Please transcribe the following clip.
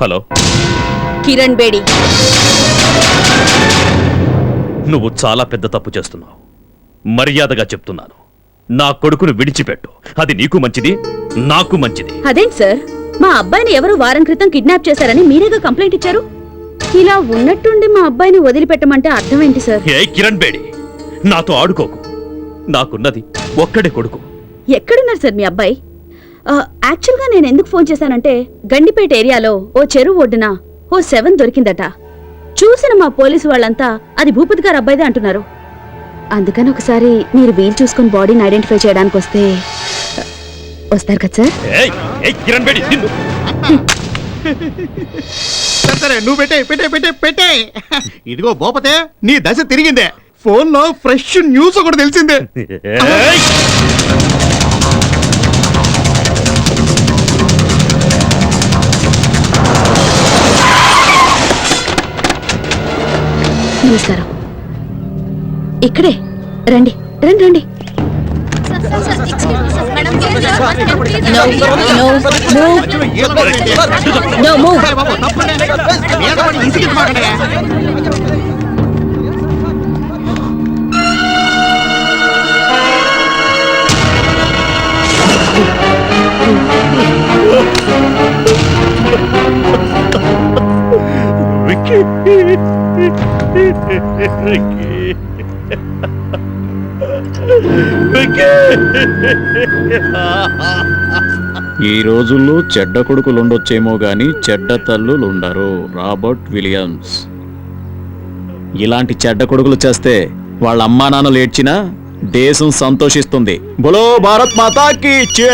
Hello. Kiran Bedi. నువ్వు చాలా పెద్ద తప్పు చేస్తున్నావు. మర్యాదగా చెప్తున్నాను. నా కొడుకును విడిచిపెట్టు. అది నీకు మంచిది నాకు మంచిది. అదేంటి సార్? మా అబ్బాయిని ఎవరు వారం క్రితం కిడ్నాప్ చేశారని మీరేగా కంప్లైంట్ ఇచ్చారు? ఇలా ఉన్నట్టుండి మా అబ్బాయిని వదిలిపెట్టమంటే అర్థం ఏంటి సార్? ఏ కిరణ్ బేడి. నాతో ఆడుకోకు. నాకున్నది ఒక్కడే కొడుకు. ఎక్కడున్నారు సార్ మీ అబ్బాయి? యాక్చువల్గా నేను ఎందుకు ఫోన్ చేశానంటే గండిపేట ఏరియాలో ఓ చెరువు ఒడ్డున ఓ సెవెన్ దొరికిందట. చూసిన మా పోలీసు వాళ్ళంతా అది భూపతి గారు అబ్బాయిదే అంటున్నారు. అందుకని ఒకసారి మీరు వీలు చూసుకుని బాడీని ఐడెంటిఫై చేయడానికి వస్తే వస్తారు కదా సార్? నువ్వు పెట్టే పెట్టే పెట్టే పెట్టే. ఇదిగో బోపతే నీ దశ తిరిగిందే. ఫోన్లో ఫ్రెష్ న్యూస్ ఒకటి తెలిసిందే. నమస్కారం ఇక్కడే. రండి. రండి రండి. ఈ రోజుల్లో చెడ్డ కొడుకులు ఉండొచ్చేమో గాని చెడ్డ తల్లులు ఉండరు రాబర్ట్ విలియమ్స్. ఇలాంటి చెడ్డ కొడుకులు చేస్తే వాళ్ళ అమ్మా నాన్నలు ఏడ్చినా దేశం సంతోషిస్తుంది. బులో భారత్ మాతాకి చే